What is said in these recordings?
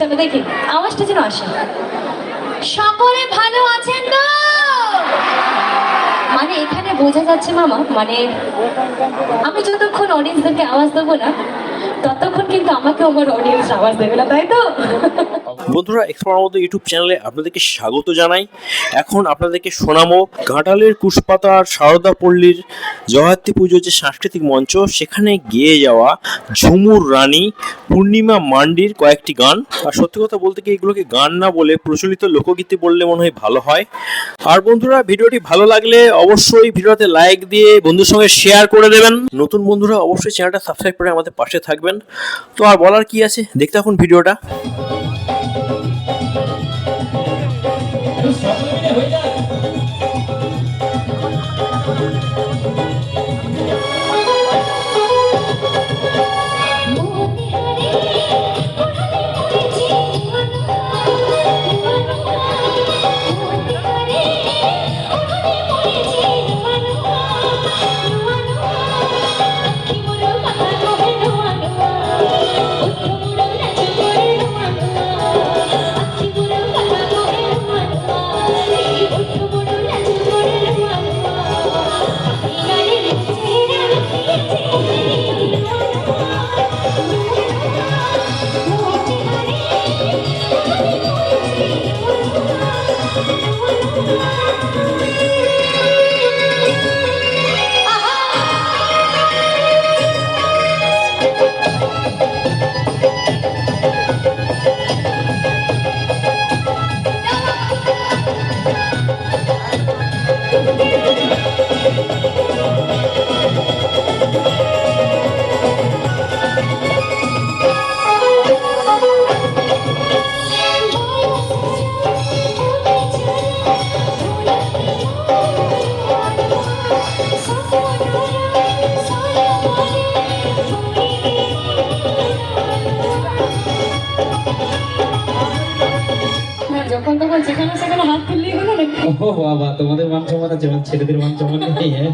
দেখি, আওয়াজটা যেন আসে। সকলে ভালো আছেন তো মানে এখানে বোঝা যাচ্ছে মামা মানে আমি যতক্ষণ অডিয়েন্সদেরকে আওয়াজ দেবো না ততক্ষণ কিন্তু আমাকে আমার অডিয়েন্স আওয়াজ দেবে না, তাই তো? বন্ধুরা এক্সপ্লোর মতো ইউটিউব চ্যানেলে আপনাদেরকে স্বাগত জানাই। এখন আপনাদেরকে শোনাবো ঘাটালের কুশপাতার সারদা পল্লীর জয়ত্রী পুজোর যে সাংস্কৃতিক মঞ্চ, সেখানে গেয়ে যাওয়া ঝুমুর রানী পূর্ণিমা মান্ডির কয়েকটি গান। আর সত্যি কথা বলতে কি, এগুলোকে গান না বলে প্রচলিত লোকগীতি বললে মনে হয় ভালো হয়। আর বন্ধুরা, ভিডিওটি ভালো লাগলে অবশ্যই ভিডিওতে লাইক দিয়ে বন্ধুর সঙ্গে শেয়ার করে দেবেন। নতুন বন্ধুরা, অবশ্যই চ্যানেলটা সাবস্ক্রাইব করে আমাদের পাশে থাকবেন। তো আর বলার কি আছে? দেখতে এখন ভিডিওটা। যখন ও বাবা তোমাদের মান সম্মান আছে আমার ছেলেদের মান সম্মান নেই হ্যাঁ?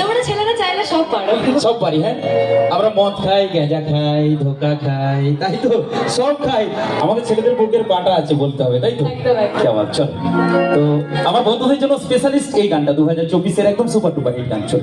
তোমরা ছেলেরা চাইলে সব পারো। সব পারি হ্যাঁ? আমরা মদ খাই গেঁজা খাই ধোকা খাই তাই তো? সব খাই। আমাদের ছেলেদের বুকের পাটা আছে বলতে হবে তাই তো। কেমন চল। তো আমার বন্ধুদের জন্য স্পেশালিস্ট এই গানটা দু হাজার চব্বিশের একদম সুপার টুপার হিট গান চল।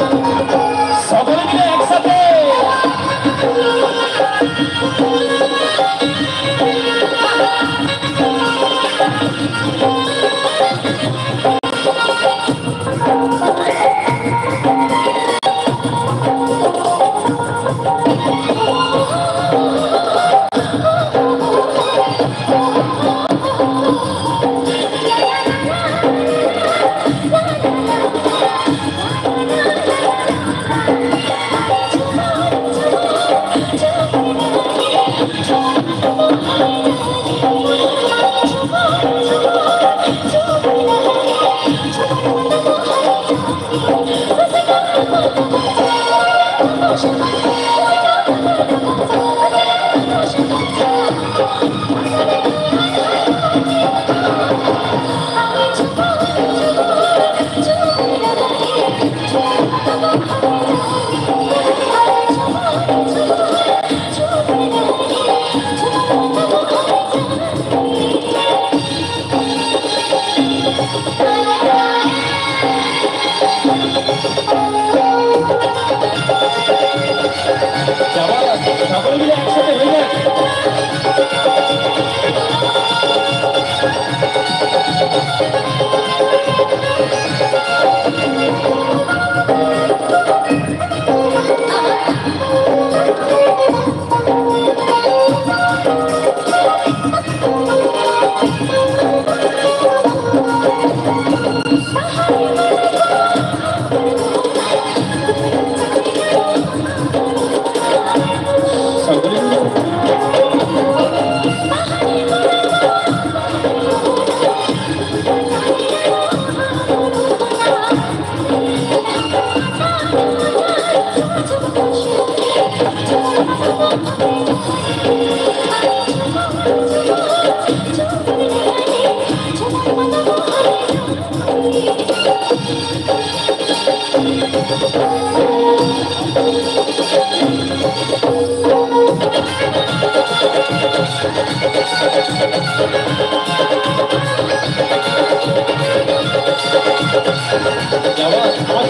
যাওয়া আমার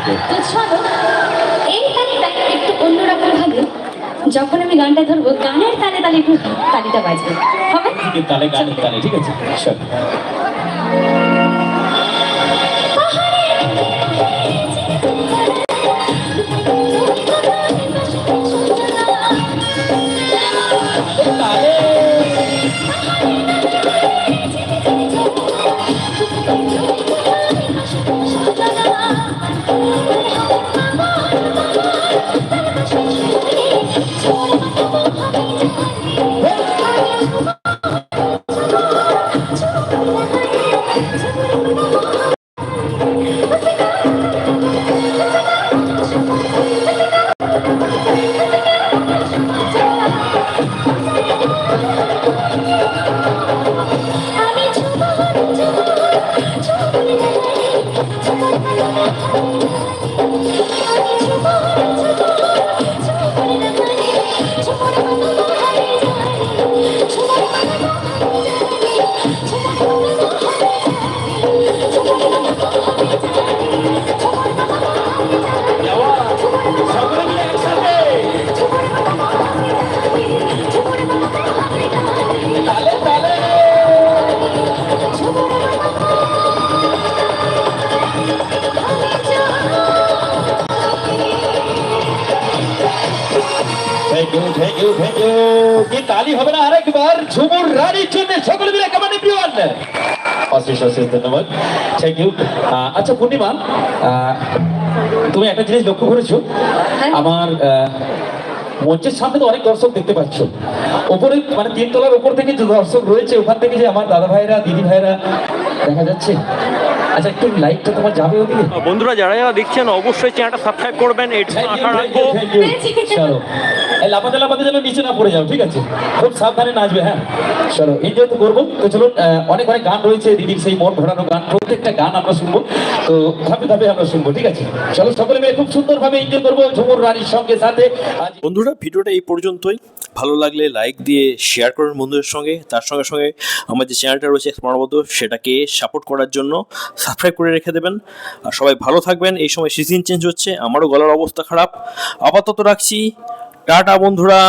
তো চলো এই তালিটা একটু অন্যরকম ভাবে যখন আমি গানটা ধরবো গানের তালে তালে একটু তালিটা বাজবে। হবে? তালে গানের তালে ঠিক আছে? Thank you thank you thank you কি তালি হবে না আরেকবার? ঝুমুর রানীর জন্য সকলে মিলে কেমন এভরিওয়ান অশেষ অশেষ ধন্যবাদ। থ্যাংক ইউ আচ্ছা পূর্ণিমা তুমি একটা জিনিস লক্ষ্য করেছ? হ্যাঁ। আমার মঞ্চের সামনে তো অনেক দর্শক দেখতে পাচ্ছ। ওপরে মানে তিনতলার উপর থেকে যে দর্শক রয়েছে ওখান থেকে যে আমার দাদা ভাইরা দিদি ভাইরা দেখা যাচ্ছে। আচ্ছা একটু লাইটটা তোমার যাবে ওদিকে? বন্ধুরা যারা যারা দেখছেন অবশ্যই চ্যানেলটা সাবস্ক্রাইব করবেন you, আশা রাখব. চলো। এই লাফাতে লাফাতে যেন নিচে না পড়ে যাও ঠিক আছে? খুব সাবধানে নাচবে হ্যাঁ? চলো এনজয় তো করব। তো চলুন অনেক অনেক গান রয়েছে দিদির সেই মন ভরানো গান প্রত্যেকটা গান আমরা শুনব। তো ধাপে ধাপে আমরা শুনব ঠিক আছে? চলো সকলে মিলে খুব সুন্দরভাবে এনজয় করব ঝুমুর রানীর সঙ্গে সাথে। আজ বন্ধুরা ভিডিওটা এই পর্যন্তই। ভালো লাগলে লাইক দিয়ে শেয়ার করুন বন্ধুদের সঙ্গে। তার সঙ্গে সঙ্গে আমার যে চ্যানেলটা রয়েছে প্রণবদ্ধ সেটাকে সাপোর্ট করার জন্য সাবস্ক্রাইব করে রেখে দেবেন। আর সবাই ভালো থাকবেন। এই সময় সিজন চেঞ্জ হচ্ছে, আমারও গলার অবস্থা খারাপ। আপাতত রাখছি। টাটা বন্ধুরা।